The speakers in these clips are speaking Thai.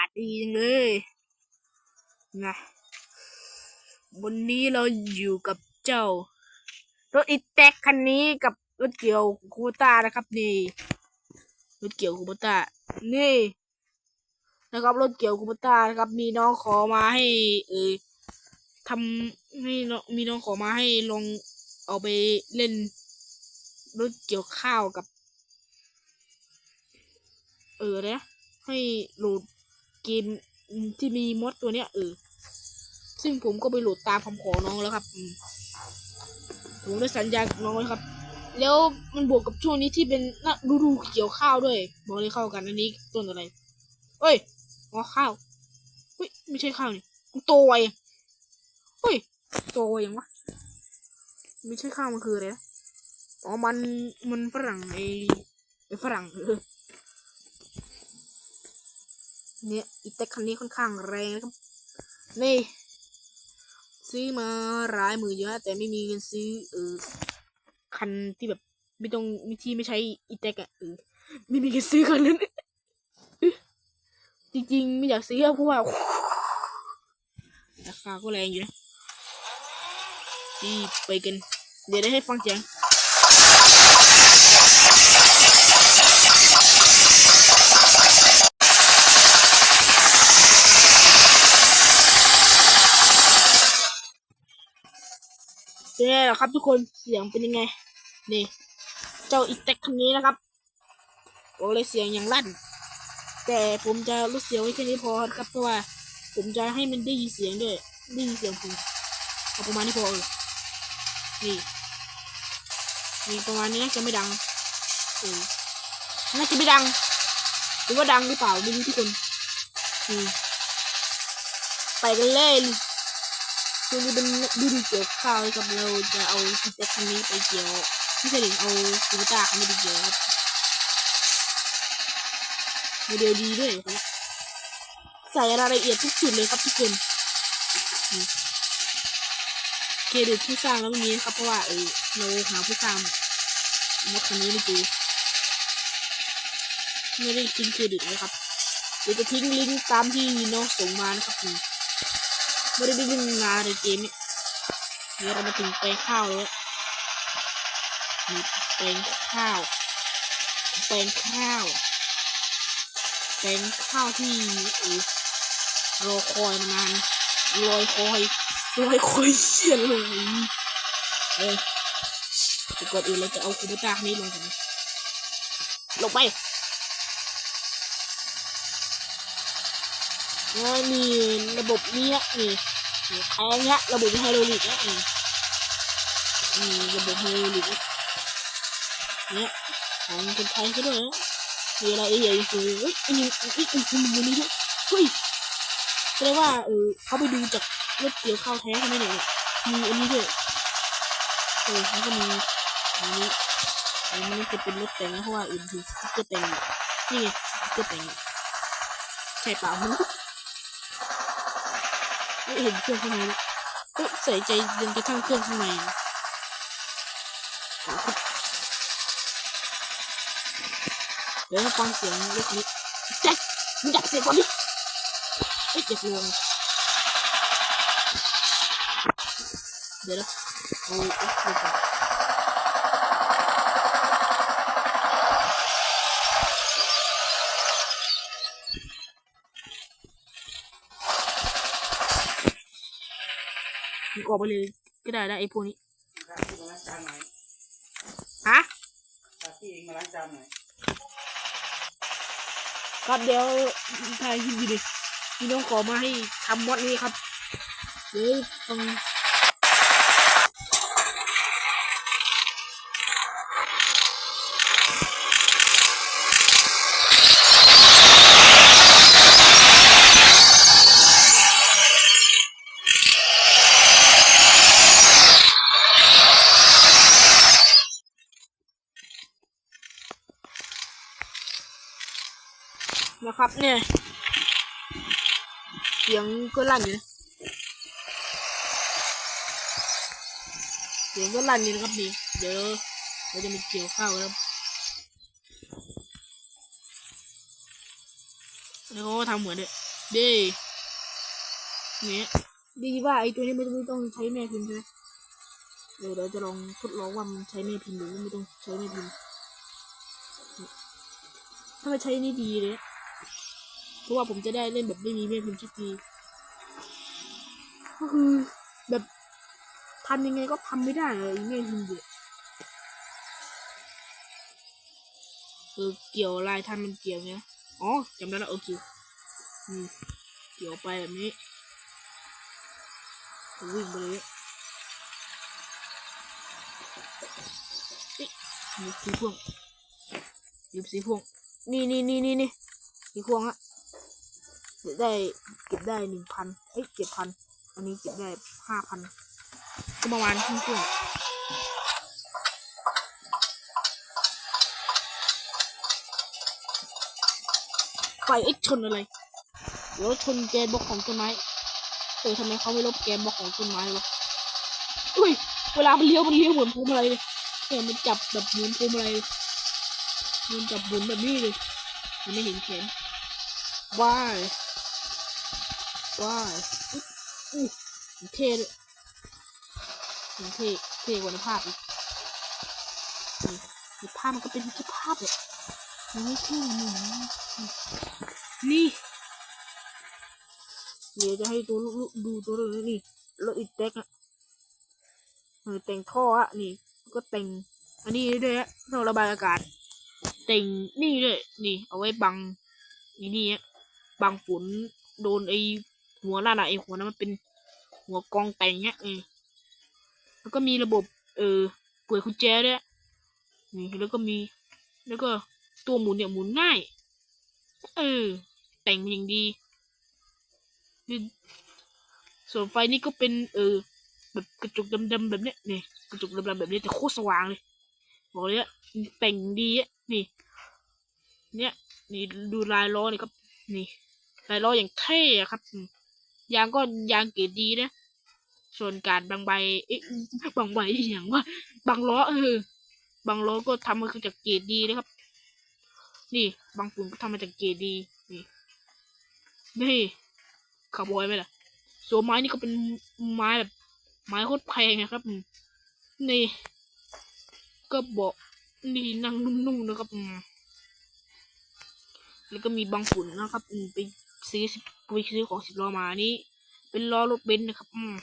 าศดีจังเลยนะวันนี้เราอยู่กับเจ้า รถอีแท็กคันนี้กับรถเกี่ยวคูบต้านะครับ นี่ รถเกี่ยวคูบต้านี่ นะครับรถเกี่ยวคูบต้านะครับ มีน้องขอมาให้ เออทำให้น้องมีน้องขอมาให้ลองเอาไปเล่นรถเกี่ยวข้าวกับ เออเนี่ยให้โหลด เกมที่มีมดตัวเนี้ยเออซึ่งผมก็ไปโหลดตามคำขอน้องแล้วครับผมได้สัญญากับน้องไว้ครับ แล้วมันบวกกับช่วงนี้ที่เป็นฤดูเกี่ยวข้าวด้วยบอกเลยเข้ากันอันนี้ต้นอะไรเอ้ยอ๋อข้าวเฮ้ยไม่ใช่ข้าวนี่มันโตไวเฮ้ยโตไวยังวะไม่ใช่ข้าวมันคืออะไรนะอ๋อมันมันฝรั่งไอไอฝรั่งเออ เนี่ยอีแท็กคันนี้ค่อนข้างแรงนะครับ นี่ ซื้อมาหลายมื่นเยอะ แต่ไม่มีเงินซื้อเออคันที่แบบไม่ต้องที่ไม่ใช้อีแท็กอะเออไม่มีเงินซื้อคันนั้นจริงๆไม่อยากซื้อเพราะว่าราคาก็แรงอยู่นะที่ไปกัน เดี๋ยวได้ให้ฟังเสียง เป็นไงล่ะครับ ทุกคนเสียงเป็นยังไงนี่เจ้าอีแท็กคันนี้นะครับบอกเลยเสียงอย่างลั่น แต่ผมจะลดเสียงไว้แค่นี้พอครับเพราะว่าผมจะให้มันได้ยินเสียงด้วยได้ยินเสียงผมเอาประมาณนี้พอเออนี่นี่ประมาณนี้น่าจะไม่ดังเออน่าจะไม่ดัง หรือว่าดังหรือเปล่าไม่รู้ทุกคนนี่ไปกันเลย ช่วงนี้เป็นฤดูเกี่ยวข้าวกับเราจะเอาอีแท็กคันนี้ไปเกี่ยวไม่ใช่ดิเอาคูตาคันนี้ไปเกี่ยวครับโมเดลดีด้วยครับใส่รายละเอียดทุกจุดเลยครับทุกคนเครดิตผู้สร้างแล้วนี้นะครับเพราะว่าเออเราหาผู้สร้างมดคันนี้ไม่เจอไม่ได้ทิ้งเครดิตเลยครับเดี๋ยวจะทิ้งลิงก์ตามที่น้องส่งมานะครับผม ไม่ได้ดึงงาในเกมนี้เดี๋ยวเรามาถึงแปลงข้าวแล้วนี่แปลงข้าวแปลงข้าว เป็นข้าวที่รอคอยมานานลอยคอยลอยคอยเชี่ยเลยเอ้ยแต่ก่อนอื่นเราจะเอาคูเบต้านี้ลงก่อนลงไป แล้วนี่ระบบเนี้นะนี่นี่แพงเนี้ยระบบไฮโดรลิกนะนี่นี่ระบบไฮโดรลิกเนี่ยของคนไทยก็ด้วยนะมีอะไรใหญ่สูงเฮ้ยอันนี้อีกอีกคนนึงนี้ด้วยเฮ้ยแสดงว่าเออเขาไปดูจากรถเกี่ยวข้าวแท้ใช่ไหมเนี่ยมีอันนี้ด้วยเออเขาก็มีอันนี้อันนี้จะเป็นรถแต่งนะเพราะว่าอื่นคือสติ๊กเกอร์แต่งนี่ไงสติ๊กเกอร์แต่งใช่เปล่าม่รู้ไม่ เห็นเครื่องข้างในเลยเฮ้ยใส่ใจยังกระทั่งเครื่องข้างในเดี๋ยวฟังเสียงเล็กนิดแจ็คมึงอยากเสียงก่อนดิเอ้ยเจ็บลงเดี๋ยวนะโอ้ยโอ้ย มึงออกไปเลย ก็ได้นะไอ้พวกนี้ตัดที่มาล้างจานหน่อยฮะตัดที่เองมาล้างจานหน่อยครับเดี๋ยวถ่ายคลิปอยู่ดิมีน้องขอมาให้ทำมอดนี้ครับ เดี๋ยวต้อง ครับเนี่ยเสียงก็ลั่นอยู่เสียงก็ลั่นอยู่นะครับนี่เดี๋ยวเราจะมีเกี่ยวข้าวแล้วแล้วเขาก็ทำเหมือนด้วยเด้เนี่ยดีว่าไอตัวนี้ไม่ต้องใช้แม่พิมพ์ใช่ไหมเดี๋ยวเราจะลองทดลองว่ามันใช้แม่พิมพ์หรือไม่ต้องใช้แม่พิมพ์ถ้ามันใช้นี่ดีเลย เพราะว่าผมจะได้เล่นแบบไม่มีแม่พิมพ์สักทีก็คือแบบทำยังไงก็ทำไม่ได้เลยแม่พิมพ์เดียเออเกี่ยวลายทันมันเกี่ยวไงอ๋อจำได้แล้วโอเคนี่เกี่ยวไปแบบนี้วิ่งไปเลยเอ๊ะมีสีพวงหยิบสีพวงนี่นี่นี่นี่นี่สีพวงอะเก็บ ได้เก็บได้หนึ่งพันเอ้ยเจ็ดพันอันนี้เก็บได้ห้าพันก็ประมาณครึ่งช่วงไปเอ้ยชนอะไรเดี๋ยวชนแกบล็อกของต้นไม้เออทำไมเขาไม่ลบแกบล็อกของต้นไม้วะอุ้ยเวลามันเลี้ยวมันเลี้ยวเหมือนพวงมาลัยเลยเนี่ยมันจับแบบเหมือนพวงมาลัยมันจับหมุนแบบนี้เลยมันไม่เห็นแขนว้าย ว้ายอุ๊ยอู้มันเท่เลยมันเท่เท่กว่าในภาพอีกในภาพมันก็เป็นแค่ภาพเลยมันไม่เท่นี่นี่เดี๋ยวจะให้ตัวลูกดูตัวเลยนี่รถอีแท็กอะเออแต่งท่ออะนี่ ก็แต่งอันนี้ด้วยฮะท่อระบายอากาศ แต่งนี่ด้วยนี่ เอาไว้บังนี่นี่อะบังฝนโดนไอ หัวนั่นอะไอหัวนั้นมันเป็นหัวกองแต่งเนี้ยเออแล้วก็มีระบบ เออเปิดกุญแจด้วยนี่แล้วก็มี แล้วก็ตัวหมุนเนี่ยหมุนง่าย เออ แต่งมาอย่างดี ส่วนไฟนี่ก็เป็น เออ แบบกระจกดำๆแบบเนี้ยนี่กระจกดำๆแบบนี้แต่โคตรสว่างเลยบอกเลยอะแต่งดีอะนี่ เนี่ย นี่ดูลายล้อนี่ครับ นี่ลายล้ออย่างเท่ครับอืม ยางก็ยางเกรดดีนะ ส่วนการบางใบ เอ๊ะบางใบอย่างว่า บางล้อเออบางล้อก็ทำมาจากเกรดดีนะครับ นี่บางฝุ่นก็ทำมาจากเกรดดี นี่ นี่คาร์บอยไหมล่ะส่วนไม้นี่ก็เป็นไม้แบบไม้โคตรแพงนะครับ นี่ ก็บอกนี่นั่งนุ่มๆนะครับ แล้วก็มีบางฝุ่นนะครับอืมไปซื้อสิบ กูไปซื้อของสิบล้อมานี่ เป็นล้อรถเบนซ์นะครับ อืม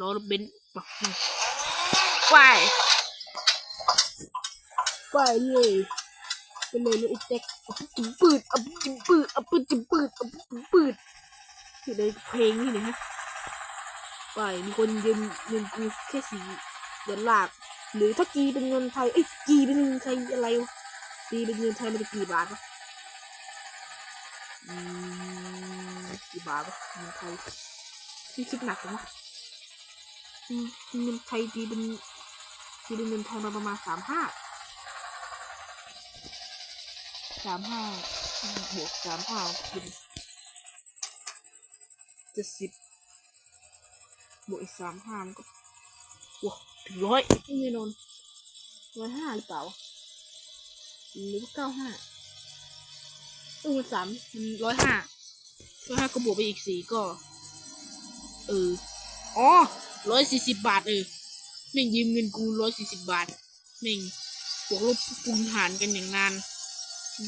ล้อรถเบนซ์ปะอืมไปไปเลยไปเลยเลยไอ้แจ็คเอาปุ๊บจิ้มปืดอาปุ๊บจิ้มปืดอาปุ๊บจิ้มปืดอาปุ๊บจิ้มปืดอยู่ในเพลงนี่นะฮะไปมีคนยืนเงินกูแค่สี่เหรียญหลาก หรือถ้ากีเป็นเงินไทยเอ้ยกีเป็นเงินไทยอะไรวะกีเป็นเงินไทยมันจะกี่บาทวะอืม กี่บาทวะเงินไทยนี่คิดหนักจังวะเงินไทยตีเป็นตีเป็นเงินไทยมาประมาณสามห้าสามห้าบวกสามห้าเป็นเจ็ดสิบบวกอีกสามห้ามันก็ว้าถึงร้อยแน่นอนร้อยห้าหรือเปล่าหรือเก้าห้า เออสามร้อยห้าร้อยห้าก็บวกไปอีกสี่ก็ เออ อ๋อร้อยสี่สิบบาทเออแม่งยืมเงินกูร้อยสี่สิบบาทแม่งบวกลบคูณหารกันอย่างนาน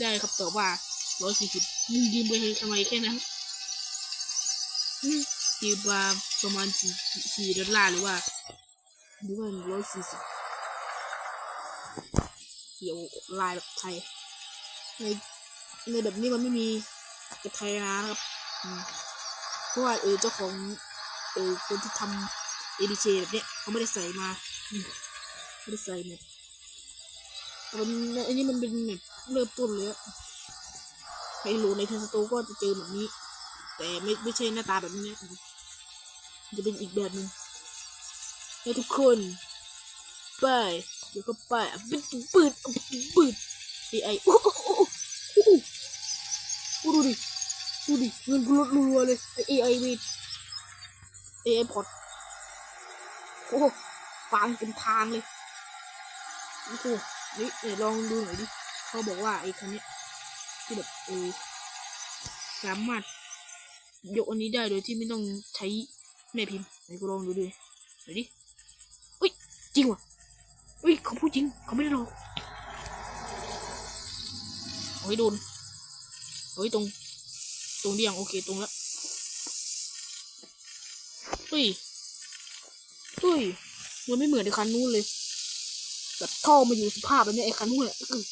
ได้ครับตอบว่าร้อยสี่สิบมึงยืมไปทำไมแค่นั้นอืมยืมมาประมาณสี่สี่ดอลลาร์หรือว่าหรือว่าร้อยสี่สิบเกี่ยวลายแบบไทยใน ในแบบนี้มันไม่มีกระไทยนะครับเพราะว่าเออเจ้าของเออคนที่ทำเอดีเแบบเนี้ยเขาไม่ได้ใส่มาไม่ได้ใส่แบบมันอันนี้มันเป็นแบบเริ่มต้นเลยอะใครรู้ในเทสโตก็จะเจอแบบนี้ แต่ไม่ไม่ใช่หน้าตาแบบนี้นะจะเป็นอีกแบบหนึ่งให้ทุกคนไปเดี๋ยวก็ไปอะปืดปืดปืดไอไอโอ้โอ้โอ้ โอ้โอ้ดูดิ ดูดิเงินกูลดรัวเลยไอไอวีไอไอพอดโอ้ฟังเป็นทางเลยโอ้โหนี่ไหนลองดูหน่อยดิ เขาบอกว่าไอ้คันนี้ที่แบบเออสามารถยกอันนี้ได้โดยที่ไม่ต้องใช้แม่พิมพ์ไหนกูลองดูดิหน่อยดิอุ้ยจริงว่ะอุ้ยเขาพูดจริงเขาไม่ได้หลอกโอ้ยโดน โอ้ยตรง ตรงเดียงโอเคตรงแล้วเฮ้ยเฮ้ยมันไม่เหมือนไอ้คันนู้นเลยแบบท่อมาอยู่สภาพแบบนี้ไอ้คันนู้นอะอื้อ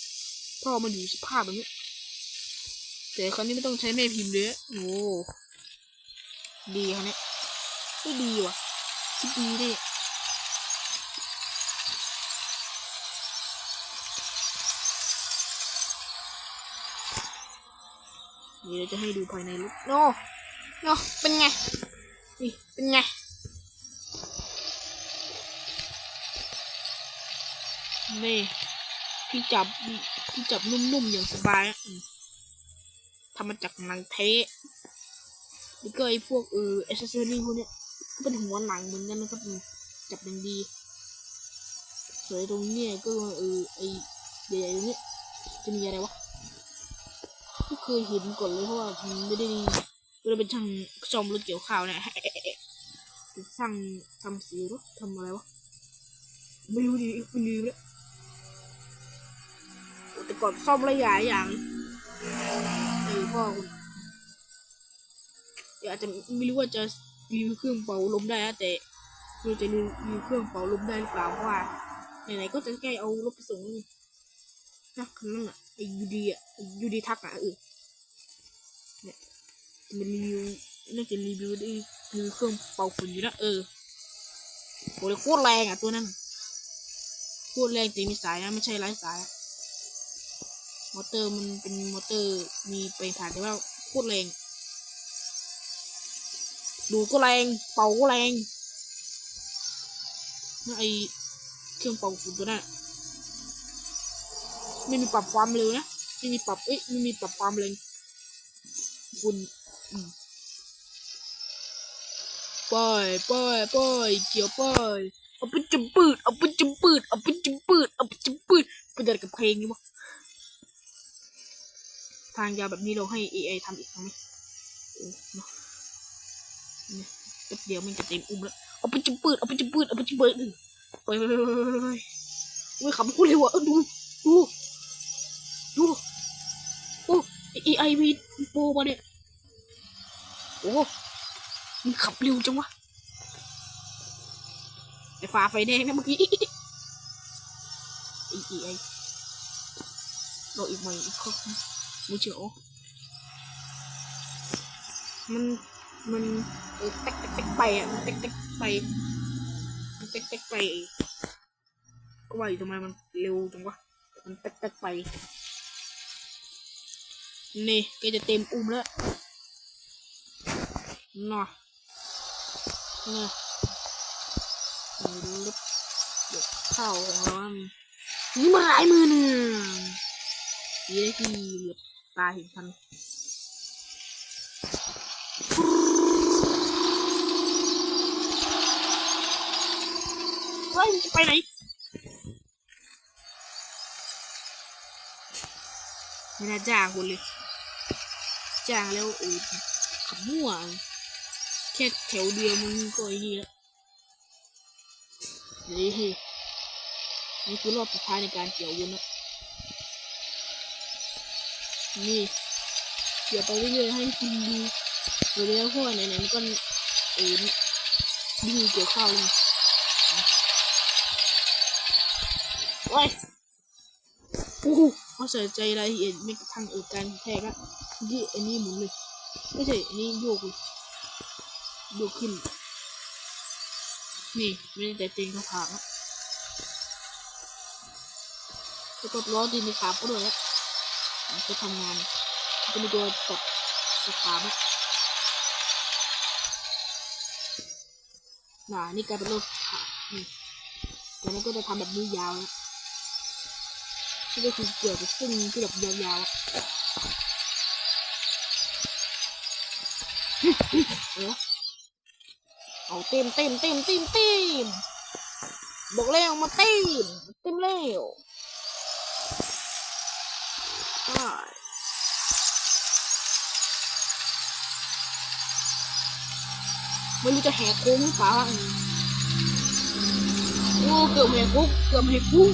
ท่อมาอยู่สภาพแบบนี้แต่คันนี้ไม่ต้องใช้แม่พิมพ์เลยโอ้ดีคันนี้ไม่ดีว่ะคิดดีได้นี่ เราจะให้ดูภายในรถโนโนเป็นไง นี่ เป็นไง นี่ที่จับที่จับนุ่มๆ อย่างสบายอะอืมทำมาจากหนังเทะแล้วก็ไอ้พวกเอออ c เซสซอรี่พวกเนี้ยก็เป็นหัวหนังเหมือนกันนะครับอืมจับอย่างดีส่วนไอ้ตรงเนี้ยก็เออไอ้ใหญ่ๆตรงเนี้ยจะมีอะไรวะ ไม่เคยเห็นก่อนเลยเพราะว่ามันไม่ได้ไม่ได้เป็นช่างซ่อมรถเกี่ยวข้าวเนี่ยช่างทำสีรถทำอะไรวะไม่รู้ดิไม่ลืมแล้วแต่ก่อนซ่อมหลายอย่างเออพ่อคุณเดี๋ยวอาจจะไม่รู้ว่าจะรีวิวเครื่องเป่าลมได้นะแต่ไม่รู้จะรีวิวเครื่องเป่าลมได้หรือเปล่าเพราะว่าไหนๆก็จะใกล้เอารถไปส่งนี่นะคันนั้นอะ ไอ้ยูดีอะยูดีทักอะเออเนี่ยจะมารีวิวน่าจะรีวิวได้รีวิวเครื่องเป่าฝุ่นอยู่นะเออโหเลยโคตรแรงอะตัวนั้นโคตรแรงแต่มีสายนะไม่ใช่ไร้สาย มอเตอร์มันเป็นมอเตอร์มีไปผ่านแต่ว่าโคตรแรงดูก็แรง เป่าก็แรงนั่นไอเครื่องเป่าฝุ่นตัวนั้น ไม่มีปรับความเร็วนะไม่มีปรับเอ้ยไม่มีปรับความแรงฝุ่นไป้ายป้ายป้ายเกี่ยวป้ายเอาไปจุ่มปืดเอาไปจุ่มปืดเอาไปจุ่มปืดเอาไปจุ่มปืดไปเดินกับเพลงนี่วะทางยาวแบบนี้เราให้ AI ทำอีกครั้งไหมโอ้เนาะเนี่ยแป๊บเดียวมันจะเต็มอุ้มแล้วเอาไปจิ้มปืดเอาไปจิ้มปืดเอาไปจิ้มปืดไปไปไปไปไปไปไม่ขำกูเลยว่ะเออดูดู ดูโอ้ AI มีโปรมาเนี่ยโอ้มันขับเร็วจังวะไอ้ฟ้าไฟแดงนะเมื่อกี้อ้ AI ราอีกหน่อยอีกข้อไม่เชื่ออ๋อมันมันเต็กเต็กไปอะมันเต็กเต็กไปมันเต็กเต็กไปก็ว่าอยู่ทำไมมันเร็วจังวะมันเต็กเต็กไป นี่แกจะเต็มอุ้มแล้วน่ะนี่นี่รถเด็กเข้าของเรานี่มาหลายมือเนี่ยยี่ได้ที่เหลือบตาเห็นทันเฮ้ยจะไปไหนไม่น่าจ้างคนเลย จ้างแล้วเออขับมั่วแค่แถวเดียวมึงก็ไอ้นี่แล้วเดี๋ยนี่คือนี่คือรอบสุดท้ายในการเกี่ยววนแล้วนี่เดี๋ยวไปเรื่อยๆให้กินดูเดี๋ยวแล้วเพราะว่าไหนๆมันก็เออดีเกี่ยวข้าวเลยโอ้โหเขาใส่ใจรายละเอียดไม่กระทั่งเออการแทกอะ ยี่อันนี้หมุนเลยไม่ใช่อันนี้โยกเลยโยกขึ้น นี่ไม่ได้แต่เจงกระถางอะก็ล้อดินในขาเขาด้วยอะมันจะทำงานมันจะมีตัวจับสถามอะน่ะนี่กลายเป็นโลกขานี่แต่นั้นก็จะทำแบบนี้ยาวนะนี่ก็คือเกี่ยวกับซึ่งที่แบบยาวๆอะ เอาเต็มเต็มเต็มเต็มเต็มบอกแล้วมาเต็มเต็มแล้วไม่รู้จะแหกโค้งหรือเปล่าโอ้เกือบแหกโค้งเกือบแหกโค้ง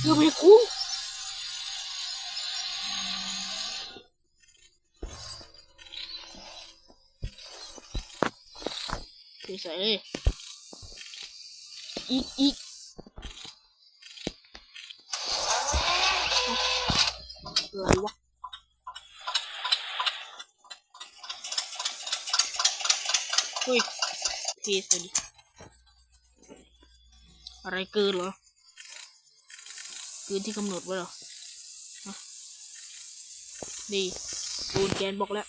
เกือบแหกโค้ง เทใส่เลยอีกอีกอะไรวะเฮ้ยเทสเลยดิอะไรเกินเหรอเกินที่กำหนดไว้เหรอฮะดีโดนแกนบอกแล้ว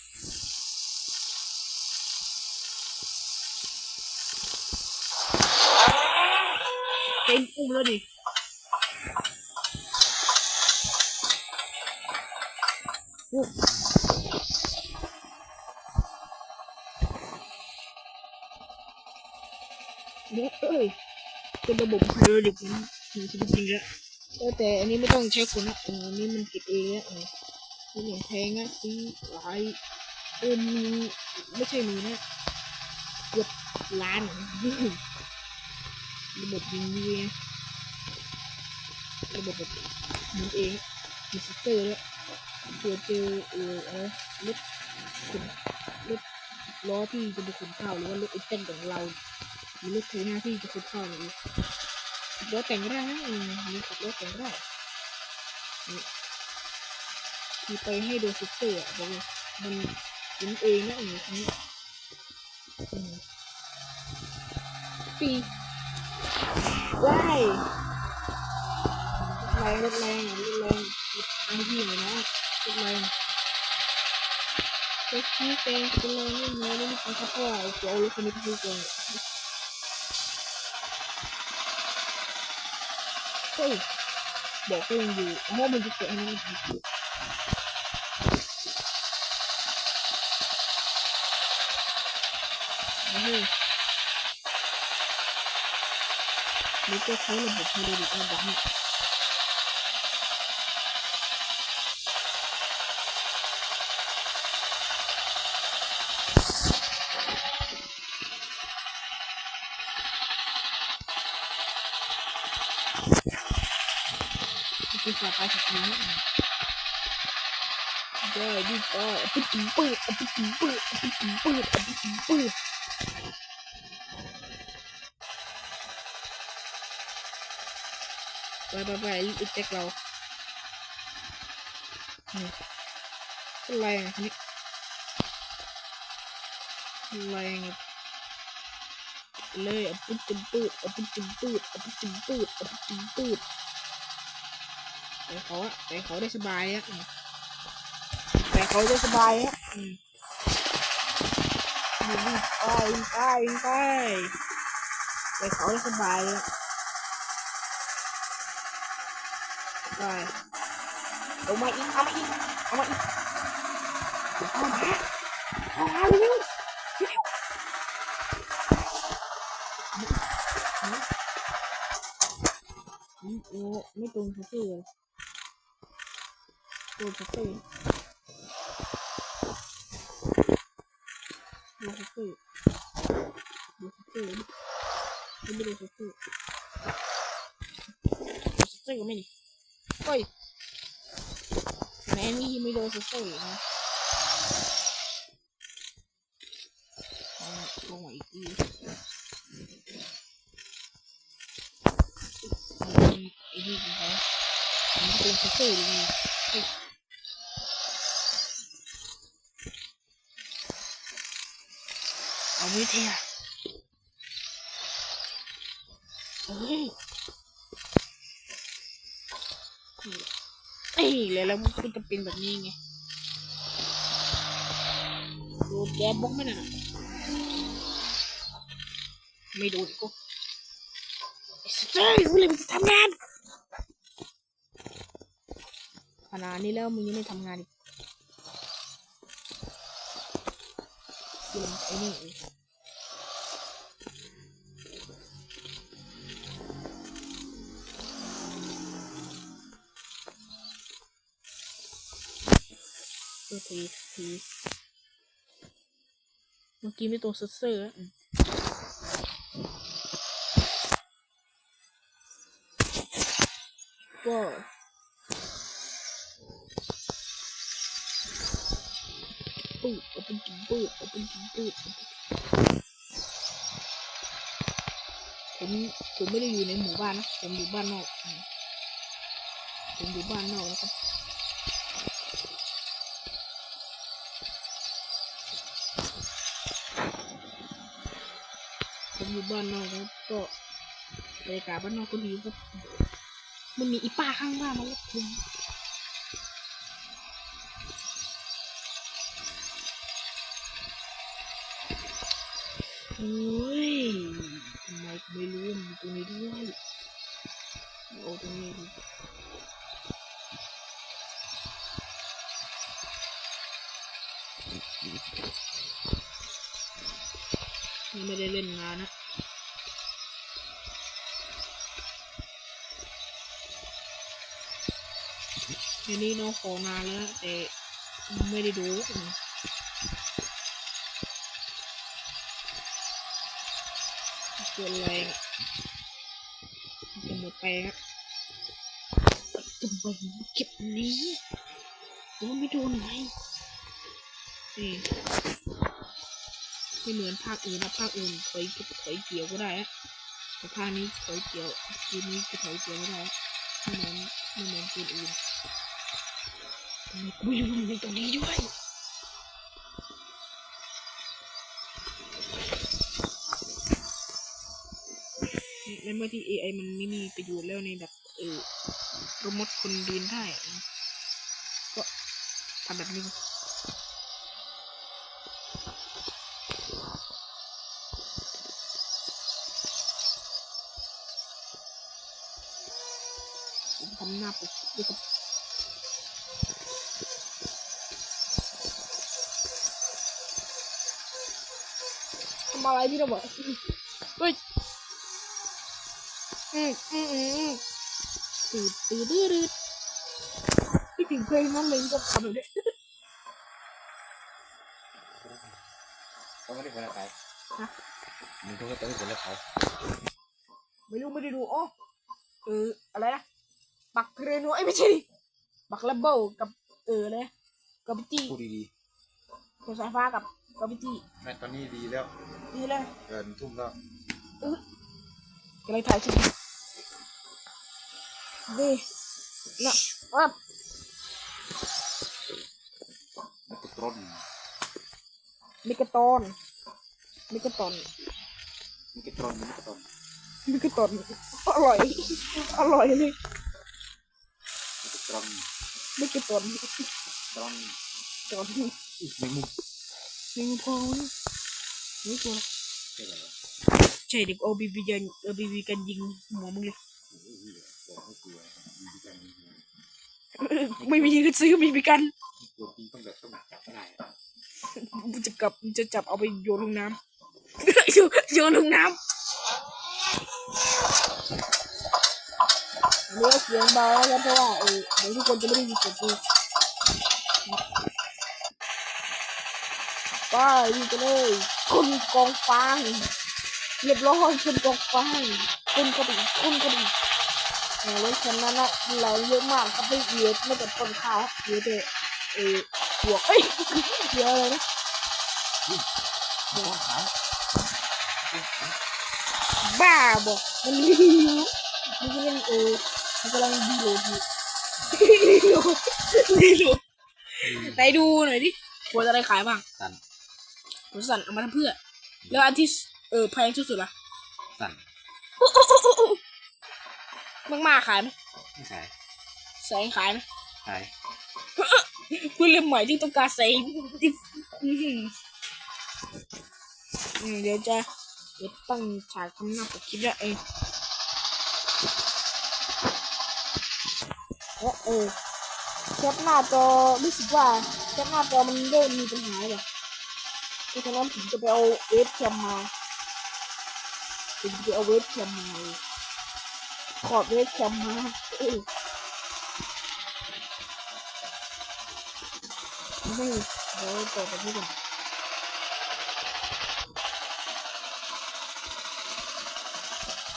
เต็มอุ้มแล้วดิโอ้เดี๋ยวเอ้ยเป็นระบบไฮดรอลิกนะจริงจริงแล้วแต่อันนี้ไม่ต้องใช้คนนะอออันนี้มันเก็บเองแล้วนี่อย่างแพงอะซื้อหลายเออมีไม่ใช่มีนะเกือบล้านอะ ระบบยิงดีระบบแบบยิงเองมีสเตอร์แล้วเผื่อเจอเอออะไรรถขนรถล้อที่จะไปขนข้าวหรือว่ารถไอเต้นของเรามีรถเทน่าที่จะคุดข้าเลยรถแต่งก็ได้นะอืมมีขับรถแต่งก็ได้นี่มีไปให้โดูซิสเตอร์อะบอกเลยมันเป็นเองนะอืมอันนี้อืมปี ว้ายรถแรงรถแรงรถแรงรถทางที่เลยนะรถแรงรถที่แกงเป็นแรงไม่มีไม่มีความคับเพราะว่าจะเอารถคันนี้ไปซื้อแกงเฮ้ยบอกก็ยังอยู่เพราะมันจะเกิดอะไรขึ้นนี่ นี่ก็ใช้ระบบไฮดรอลิกมาดันคือสายไฟสักนี้ได้ดิก็ปิดจิ้มปืดปิดจิ้มปืดปิดจิ้มปืดปิดจิ้มปืด ไปไปไปรีบไปเช็คเรานี่อะไรอะนี่อะไรอะเลยอะปิดจิ้มปืดปิดจิ้มปืดปิดจิ้มปืดปิดจิ้มปืดแต่เขาอะแต่เขาได้สบายอะอืมแต่เขาได้สบายอะอืมอยู่นี่ไปไปไปแต่เขาได้สบายอะ ไปเอามาอีก เอามาอีก เอามาอีกเอามาเอามาเร็วเร็วอืมโอ้ไม่ตรงสักทีเลยดูสติดูสติดูสติดูดูสติดูสติก็ไม่ดีเฮ้ยแม่ นี่ไม่ดูสตินะเอาลงมาอีกทีไอ้นี่ของเขามันเป็นสติดีเฮ้ยเอาไม่เทียเฮ้ยนี่เลยแล้วมันจะเป็นแบบนี้ไง ดแกบล็อกไหมน่ะไม่โดนกูไอ้สเตอร์กูเลยมันจะทำงานขนาดนี้แล้วมึงยังไม่ทำงานอีกเกมไอ้นี่อีกตัวทีที เมื่อกี้ม่ตัวเซอร์เซอร์อะอืมก็ปืดเอาเป็นกินปืดเอาเป็นกินปืดผมผมไม่ได้อยู่ในหมู่บ้านนะ ผมอยู่บ้านนอก ผมอยู่บ้านนอกนะครับ อยู่บ้านนอกครับก็บรรยากาศบ้านนอกก็ดีครับมันมีอีป้าข้างบ้านมาล้วคุณโอ้ยทำไมไม่รู้มันมีตรงนี้ด้วยเอาตรงนี้ไม่ได้เล่นงานนะ อันนี้น้องขอนานแล้วแต่ไม่ได้ดูอืมเกิดอะไรอะมันจะหมดไปครับทำไมมันเก็บอันนี้แล้ไม่โดนไหมนี่ไม่เหมือนภาคอื่นนะภาคอื่นถอยถอยเกี่ยวก็ได้อะแต่ภาคนี้ถอยเกี่ยวทีนี้จะถอยเกี่ยวไม่ได้ไม่เหมือนไม่เหมือนเกมอื่น กูไม่รู้มันตรงนี้ด้วยในเมื่อที่ AI มันไม่มีประโยชน์แล้วในแบบเออโรมดคนเรียนได้ก็ทำแบบนี้ผมทำหน้าปกด้วยครับ ทำอะไรพี่ระเบิดเฮ้ยอืมอืมอืมอืมตื่นตื่นตื่นตื่นพี่ถึงเพลงนั้นเลยก็ทำแบบนี้ต้องไม่ได้ผลอะไรมึงต้องต้องผลอะไรไม่รู้ไม่ได้ดูอ๋อเอออะไรนะบักเรโนไอ้ยไม่ใช่ดิบักเลเบิลกับเอออะไรกับพิตี้พูดดีโทรสายฟ้ากับ กับพิตี้ๆแม่ตอนนี้ดีแล้วนี่แหละเกินทุ่มแล้วกำลังถ่ายคลิปอยู่ดีนะว่ามันจะร้นมิกาตอนมิกาตอนมันจะร้นมันจะร้นมิกาตอนอร่อย อร่อยเลยมันจะร้นมิกาตอนร้นตอนอีกหนึ่งมุม ยิงพอวะนี่ตัวใช่ไหมใช่เด็กโอบีบีกันโอบีบีกันยิงหัวมึงเลยไม่มีเงินซื้อมีบีกันกลัวจริงต้องแบบต้องจับได้มึงจะกลับมึงจะจับเอาไปโยนลงน้ำโยนลงน้ำอันนี้ก็เสียงเบาแล้วเพราะว่าเออเดี๋ยวทุกคนจะไม่ได้ยินเสียงกู ไปยิงกันเลยคนกองฟางเรียบร้อยคนกองฟางคนกระดิ่งคนกระดิ่งเออรถคันนั้นอะไหลเยอะมากก็ไม่เหลือไม่แต่ต้นข้าวเหลือแต่เออหัวเอ้ยเหลืออะไรนะต้องหาบ้าบอกมันรีโหลดมันกำลังเออมันกำลังรีโหลดอยู่รีโหลดรีโหลดไหนดูหน่อยดิควรอะไรขายบ้างสั่น หัวสั่นเอามาทำเพื่อ แล้วอันที่เออแพงที่สุดล่ะสั่นมากมากๆขายไหมไม่ใช่แสงขายไหมใช่ผู้เล่นใหม่ที่ต้องการแสงอื้อหืออืมเดี๋ยวจะเดี๋ยวตั้งฉากทำหน้าปกคลิปแล้วเองและเออแคปหน้าจอรู้สึกว่าแคปหน้าจอมันเริ่มมีปัญหาเลย เพราะฉะนั้นผมจะไปเอาเวฟแคมมาผมจะไปเอาเวฟแคมมาขอดเวฟแคมมาเออไม่เดี๋ยวเปิดไปที่ก่อน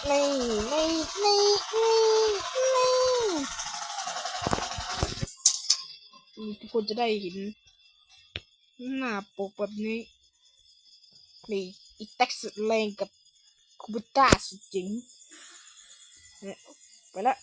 นี่นี่นี่นี่นี่นี่ทุกคนจะได้เห็นหน้าปกแบบนี้ นี่อีแท็กสุดแรงกับคูบูต้าสุดจริงเนี่ยไปละ